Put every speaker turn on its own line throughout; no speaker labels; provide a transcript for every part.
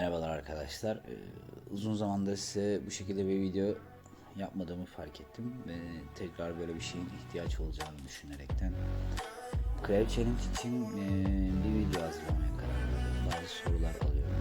Merhabalar arkadaşlar. Ee, uzun zamandır size bu şekilde bir video yapmadığımı fark ettim ve tekrar böyle bir şeyin ihtiyaç olacağını düşünerekten Crave Challenge için e, bir video hazırlamaya karar verdim. Bazı sorular alıyorum.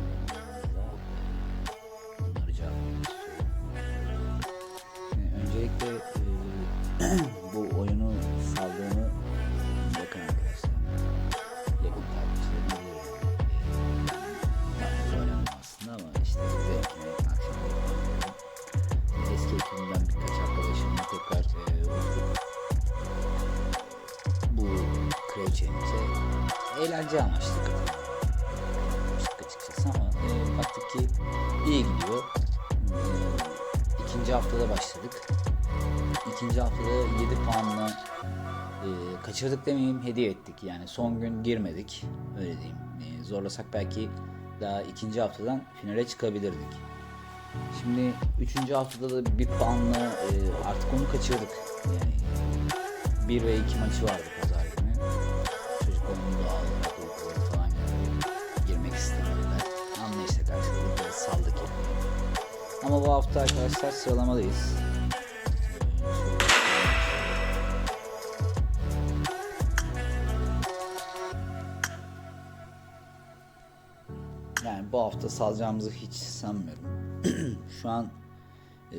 Eğlence amaçlı katılmıştık açıkçası ama e, baktık ki iyi gidiyor. E, ikinci haftada başladık. İkinci haftada 7 puanla e, kaçırdık demeyeyim hediye ettik. Yani son gün girmedik. Öyle diyeyim. E, zorlasak belki daha ikinci haftadan finale çıkabilirdik. Şimdi üçüncü haftada da bir puanla e, artık onu kaçırdık. Yani bir ve iki maçı vardı Ama bu hafta arkadaşlar sıralamadayız. Yani bu hafta salacağımızı hiç sanmıyorum. Şu an e,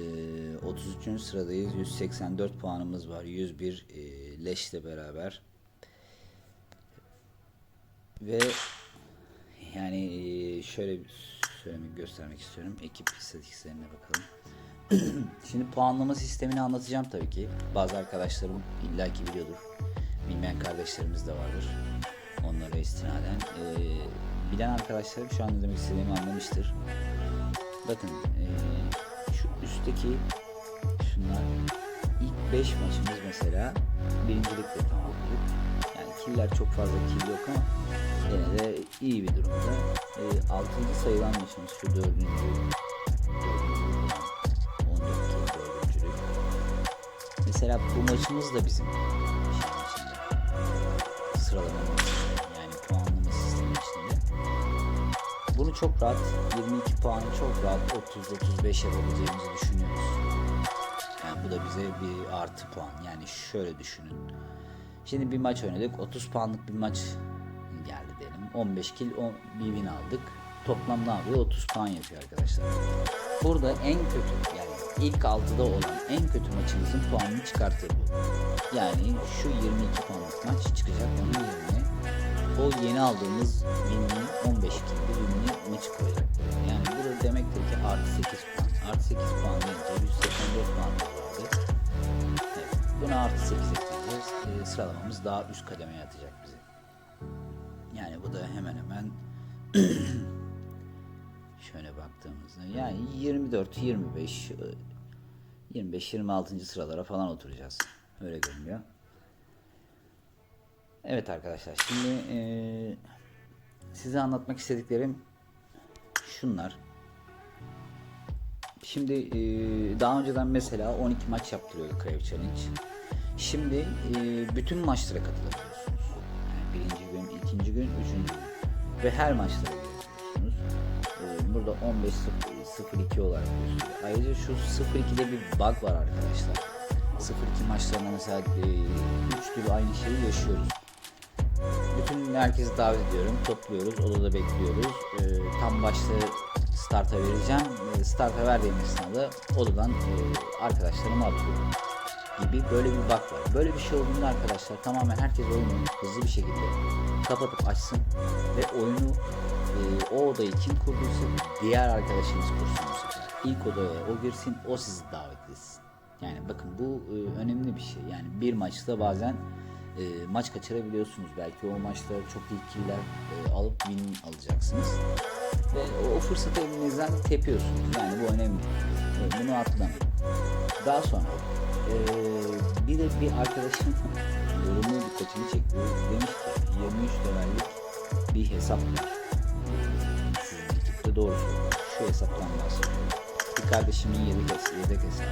33. sıradayız. 184 puanımız var. 101 e, leşle beraber. Ve yani e, şöyle bir söylemek göstermek istiyorum. Ekip istatistiklerine bakalım. Şimdi puanlama sistemini anlatacağım tabii ki. Bazı arkadaşlarım illaki biliyordur. Bilmeyen kardeşlerimiz de vardır. Onlara istinaden. Ee, bilen arkadaşlarım şu an ne demek istediğimi anlamıştır. Bakın ee, şu üstteki şunlar ilk 5 maçımız mesela birincilikle tamamladık. Killer çok fazla kill yok ama yine de iyi bir durumda. E, 6. sayılan maçımız şu dördüncü. dördüncü olan 14 kill dördüncülük. Mesela bu maçımız da bizim. Sıralamamız yani puanlama içinde. Bunu çok rahat 22 puanı çok rahat 30-35 yapabileceğimizi düşünüyoruz. Yani bu da bize bir artı puan. Yani şöyle düşünün. Şimdi bir maç oynadık. 30 puanlık bir maç geldi diyelim. 15 kill 10 bir win aldık. Toplam ne yapıyor? 30 puan yapıyor arkadaşlar. Burada en kötü yani ilk 6'da olan en kötü maçımızın puanını çıkartır bu. Yani şu 22 puanlık maç çıkacak onun yerine o yeni aldığımız winli 15 killi winli maçı koyacak. Yani bu da demektir ki artı 8 puan. Artı 8 puan deyince 184 puan vardı. Evet, buna artı 8 ekleyeceğiz. Ee, sıralamamız daha üst kademeye atacak bizi. Yani bu da hemen hemen şöyle baktığımızda yani 24, 25, 25, 26. sıralara falan oturacağız. Öyle görünüyor. Evet arkadaşlar şimdi eee, size anlatmak istediklerim şunlar. Şimdi eee, daha önceden mesela 12 maç yaptırıyordu Crave Challenge. Şimdi eee, bütün maçlara katılabiliyorsunuz. Yani birinci gün, ikinci gün, üçüncü gün. Ve her maçlara girebiliyorsunuz. Eee, burada 15-02 olarak gözüküyor. Ayrıca şu 02'de bir bug var arkadaşlar. 02 maçlarında mesela 3 türlü aynı şeyi yaşıyoruz. Bütün herkesi davet ediyorum. Topluyoruz. Odada bekliyoruz. Ee, tam başta starta vereceğim. Ee, starta verdiğim esnada odadan e, arkadaşlarımı atıyorum. Gibi böyle bir bug var. Böyle bir şey olduğunda arkadaşlar tamamen herkes oyunu hızlı bir şekilde kapatıp açsın ve oyunu e, o odayı kim kurduysa diğer arkadaşınız kursun. İlk odaya o girsin, o sizi davet etsin. Yani bakın bu e, önemli bir şey. Yani bir maçta bazen e, maç kaçırabiliyorsunuz. Belki o maçta çok iyi killer e, alıp win alacaksınız. Ve o, o fırsatı elinizden tepiyorsunuz. Yani bu önemli. E, bunu atlamayın. Daha sonra e, bir de bir arkadaşım yorumu dikkatimi çekti. Demiş ki 23 levellik bir hesap var. Sizin doğru. Şu hesaptan bahsediyorum. Bir kardeşimin yedek, yedek hesabı.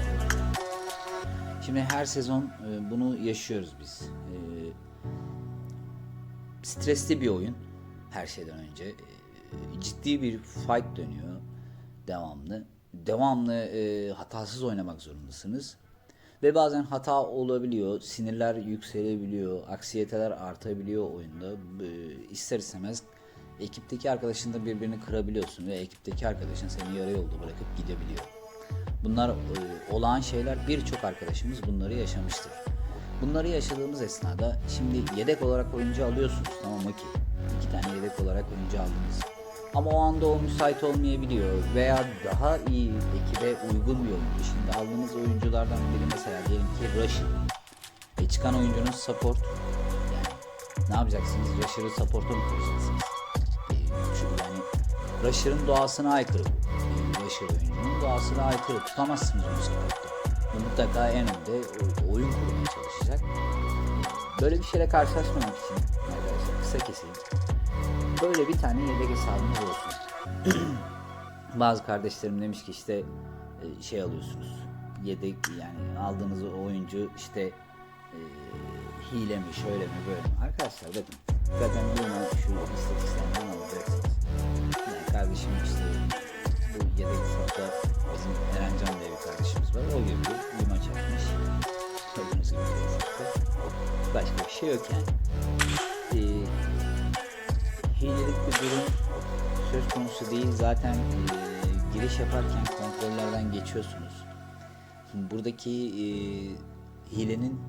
Şimdi her sezon e, bunu yaşıyoruz biz. E, stresli bir oyun her şeyden önce. E, ciddi bir fight dönüyor devamlı. Devamlı hatasız oynamak zorundasınız. Ve bazen hata olabiliyor, sinirler yükselebiliyor, aksiyeteler artabiliyor oyunda. E, ister istemez ekipteki arkadaşın da birbirini kırabiliyorsun ve ekipteki arkadaşın seni yarı yolda bırakıp gidebiliyor. Bunlar e, olağan şeyler birçok arkadaşımız bunları yaşamıştır. Bunları yaşadığımız esnada şimdi yedek olarak oyuncu alıyorsunuz tamam okey. İki tane yedek olarak oyuncu aldınız. Ama o anda o müsait olmayabiliyor veya daha iyi ekibe uygun bir oyuncu. Şimdi aldığınız oyunculardan biri mesela diyelim ki Russian. E çıkan oyuncunuz support. Yani ne yapacaksınız? Rusher'ı support'a mı koyacaksınız? E, çünkü yani Rusher'ın doğasına aykırı. E, Rusher oyuncunun doğasına aykırı. Tutamazsınız onu support'ta. O mutlaka en önde oyun kurmaya çalışacak. Böyle bir şeyle karşılaşmamak için arkadaşlar kısa keseyim. Böyle bir tane yedek hesabınız olsun. Bazı kardeşlerim demiş ki işte e, şey alıyorsunuz. Yedek yani aldığınız oyuncu işte e, hile mi şöyle mi böyle mi? Arkadaşlar bakın zaten bunu şu istatistiklerden alacaksınız. Yani kardeşim işte bu yedek hesapta bizim Erencan diye bir kardeşimiz var. O gibi bir maç yapmış. Gördüğünüz gibi hesapta. Başka bir şey yok yani. Ee, hilelik bir durum söz konusu değil. Zaten e, giriş yaparken kontrollerden geçiyorsunuz. Şimdi buradaki e, hilenin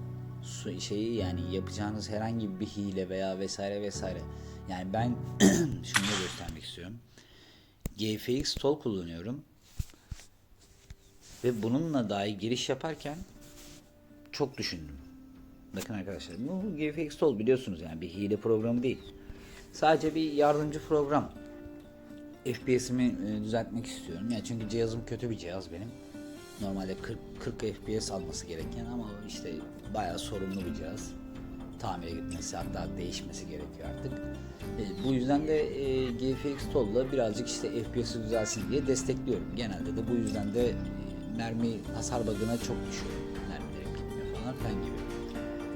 şeyi yani yapacağınız herhangi bir hile veya vesaire vesaire. Yani ben şunu göstermek istiyorum. GFX Tool kullanıyorum. Ve bununla dahi giriş yaparken çok düşündüm. Bakın arkadaşlar bu GFX Tool biliyorsunuz yani bir hile programı değil. Sadece bir yardımcı program. FPS'imi e, düzeltmek istiyorum. Yani çünkü cihazım kötü bir cihaz benim. Normalde 40, 40 FPS alması gereken ama işte bayağı sorunlu bir cihaz. Tamire gitmesi hatta değişmesi gerekiyor artık. E, bu yüzden de e, GFX Tool'la birazcık işte FPS'i düzelsin diye destekliyorum. Genelde de bu yüzden de e, mermi hasar bug'ına çok düşüyor. Mermilerim gitmiyor falan filan gibi.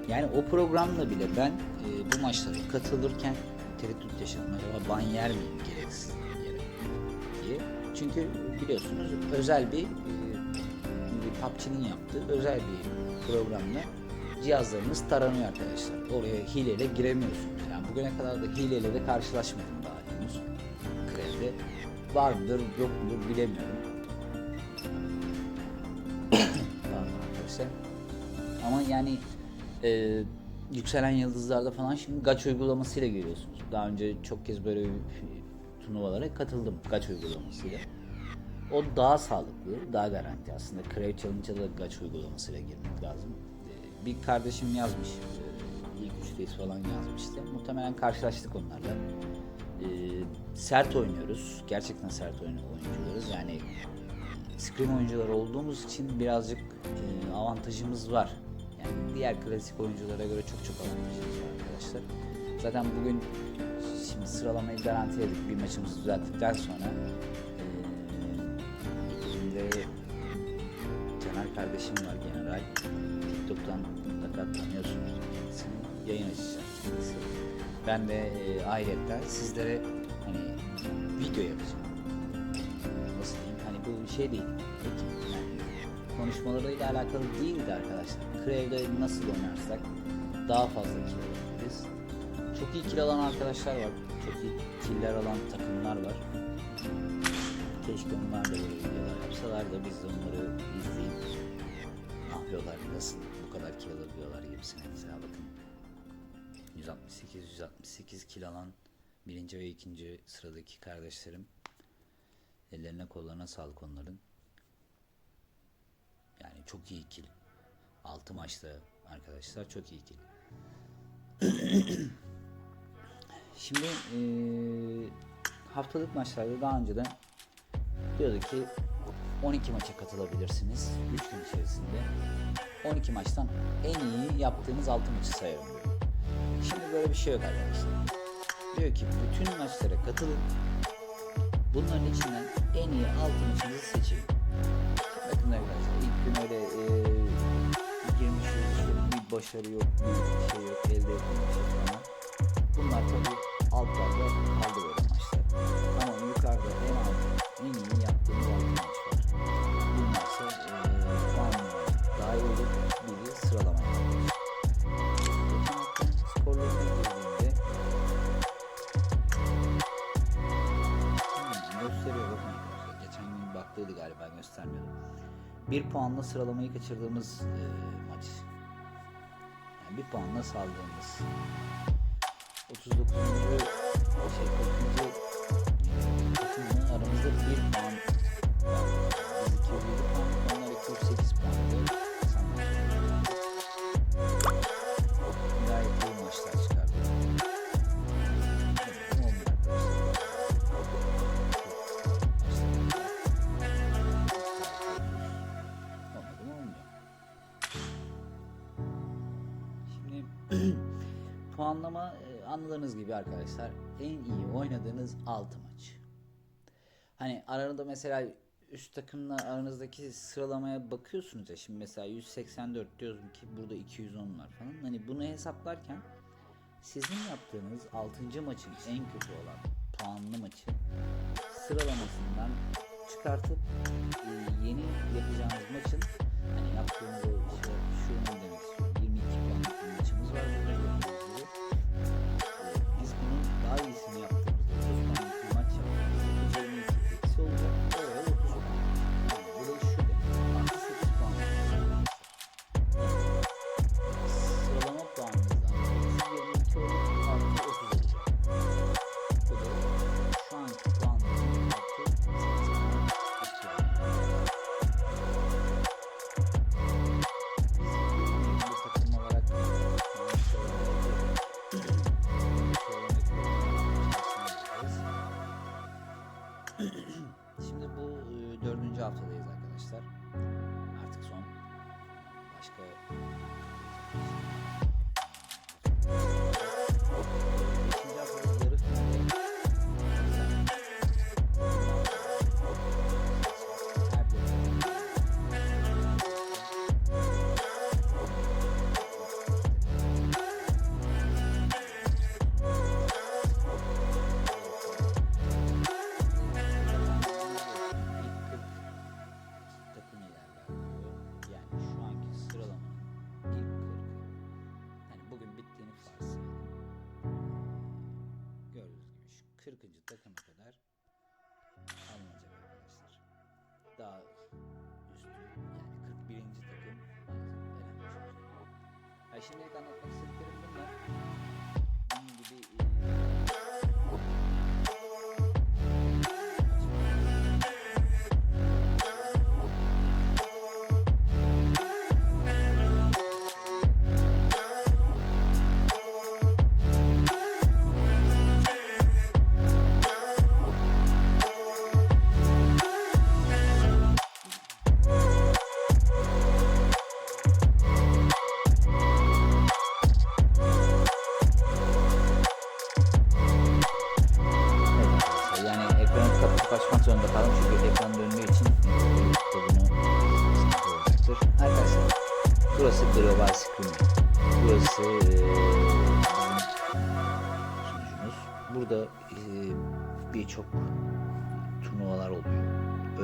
Yani o programla bile ben e, bu maçlara katılırken tereddüt yaşadım. Acaba ban yer miyim gereksiz yere diye. Çünkü biliyorsunuz özel bir e, PUBG'nin yaptığı özel bir programla cihazlarınız taranıyor arkadaşlar. Oraya hileyle giremiyorsunuz. Yani bugüne kadar da hileyle de karşılaşmadım daha henüz. Krevde var mıdır yok mudur bilemiyorum. Ama yani e, yükselen yıldızlarda falan şimdi gaç uygulamasıyla geliyorsunuz. Daha önce çok kez böyle turnuvalara katıldım gaç uygulamasıyla. O daha sağlıklı, daha garanti aslında. Crave Challenge'a da gaç uygulamasıyla girmek lazım. E, bir kardeşim yazmış, e, ilk üçteyiz falan yazmıştı. Muhtemelen karşılaştık onlarla. E, sert oynuyoruz. Gerçekten sert oyuncularız. Yani screen oyuncuları olduğumuz için birazcık avantajımız var. Yani diğer klasik oyunculara göre çok çok avantajımız var arkadaşlar. Zaten bugün şimdi sıralamayı garantiledik bir maçımızı düzelttikten sonra e, ekibimde Caner kardeşim var General. TikTok'tan mutlaka tanıyorsunuz kendisini. Yayın açacak kendisi. Ben de e, ayrıca sizlere hani video yapacağım nasıl diyeyim hani bu şey değil ekip yani konuşmalarıyla alakalı değildi arkadaşlar. Crave'de nasıl oynarsak daha fazla alabiliriz. Çok iyi kill alan arkadaşlar var. Çok iyi killer alan takımlar var. Keşke onlar da böyle videolar yapsalar da biz de onları izleyip ne yapıyorlar, nasıl bu kadar kill alabiliyorlar gibisine mesela bakın. 168 168 kill alan birinci ve ikinci sıradaki kardeşlerim Ellerine kollarına sağlık onların. Yani çok iyi ikili. 6 maçta arkadaşlar çok iyi ikili. Şimdi eee, haftalık maçlarda daha önceden diyordu ki 12 maça katılabilirsiniz 3 gün içerisinde. 12 maçtan en iyi yaptığınız 6 maçı sayarım diyor. Şimdi böyle bir şey yok arkadaşlar. Diyor ki bütün maçlara katılın. Bunların içinden en iyi 6 maçınızı seçin. Bakın arkadaşlar ilk gün öyle e, girmiş işte bir başarı yok, bir şey yok, elde etmiş falan. Bunlar tabii altlarda kaldırıyorum işte. Ama yukarıda en alt en iyi yaptığımız alt maç var. Bunlar ise e, puanlara dahil olup biri sıralamaya. Geçen haftanın skorlarına girdiğimde hmm, gösteriyor. Geçen gün baktıydı galiba göstermiyordu. Bir puanla sıralamayı kaçırdığımız e, maç. Yani bir puanla saldığımız 39. şey 40. takımla aramızda bir puan anladığınız gibi arkadaşlar en iyi oynadığınız 6 maç. Hani arada mesela üst takımla aranızdaki sıralamaya bakıyorsunuz ya şimdi mesela 184 diyorum ki burada 210 var falan. Hani bunu hesaplarken sizin yaptığınız 6. maçın en kötü olan puanlı maçı sıralamasından çıkartıp e, yeni yapacağınız maçın hani yaptığınız o işte şunu demek istiyorum 22 puanlık maçımız var takıma kadar alınacak arkadaşlar. Daha üstü yani 41. takım elenmiş olacak. Ha şimdilik anlatmak istediklerim bunlar. Bunun gibi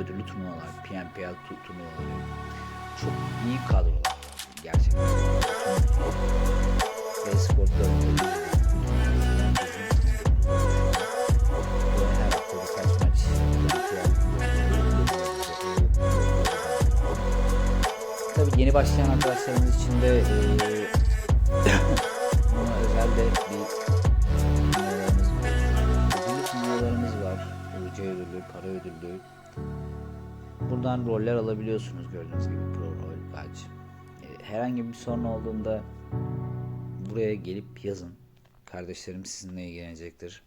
Ödüllü turnuvalar, PNPL tu- turnuvaları. Çok iyi kadrolar var gerçekten. Ve maç Tabii yeni başlayan arkadaşlarımız için de eee buna özel de bir turnuvalarımız ödüllü turnuvalarımız var. Ödüllü, para ödüllü. Buradan roller alabiliyorsunuz gördüğünüz gibi pro rol, badge. Eee, Herhangi bir sorun olduğunda buraya gelip yazın. Kardeşlerim sizinle ilgilenecektir.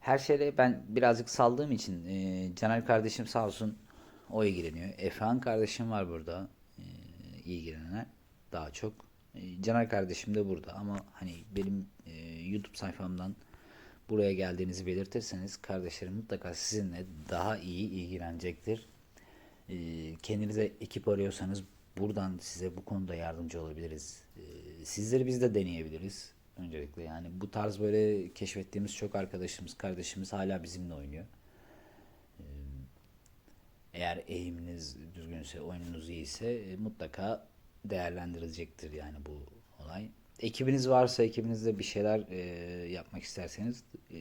Her şeyle ben birazcık saldığım için e, Caner kardeşim sağ olsun o ilgileniyor. Efehan kardeşim var burada e, ilgilenen daha çok. E, Caner kardeşim de burada ama hani benim e, YouTube sayfamdan buraya geldiğinizi belirtirseniz kardeşlerim mutlaka sizinle daha iyi ilgilenecektir. E, kendinize ekip arıyorsanız buradan size bu konuda yardımcı olabiliriz. E, sizleri biz de deneyebiliriz öncelikle. Yani bu tarz böyle keşfettiğimiz çok arkadaşımız, kardeşimiz hala bizimle oynuyor. E, eğer eğiminiz düzgünse, oyununuz iyiyse e, mutlaka değerlendirilecektir yani bu olay. Ekibiniz varsa ekibinizde bir şeyler e, yapmak isterseniz e,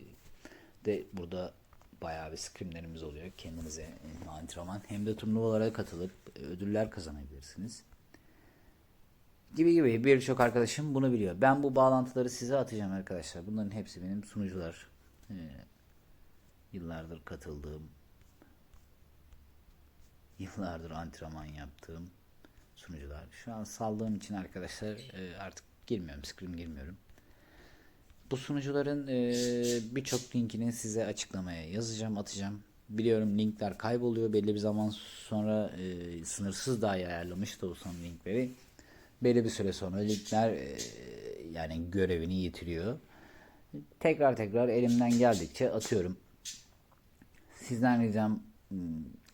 de burada bayağı bir scrimlerimiz oluyor. Kendinize e, antrenman hem de turnuvalara katılıp e, ödüller kazanabilirsiniz. Gibi gibi birçok arkadaşım bunu biliyor. Ben bu bağlantıları size atacağım arkadaşlar. Bunların hepsi benim sunucular. E, yıllardır katıldığım, yıllardır antrenman yaptığım sunucular. Şu an saldığım için arkadaşlar e, artık girmiyorum, scrim girmiyorum. Bu sunucuların e, birçok linkini size açıklamaya yazacağım, atacağım. Biliyorum linkler kayboluyor. Belli bir zaman sonra e, sınırsız dahi ayarlamış da olsam linkleri. Belli bir süre sonra linkler e, yani görevini yitiriyor. Tekrar tekrar elimden geldikçe atıyorum. Sizden ricam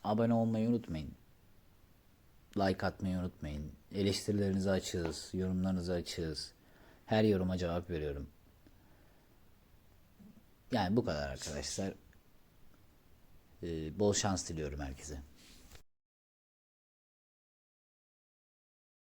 abone olmayı unutmayın. Like atmayı unutmayın. Eleştirilerinizi açığız, yorumlarınızı açığız. Her yoruma cevap veriyorum. Yani bu kadar arkadaşlar. Ee, bol şans diliyorum herkese.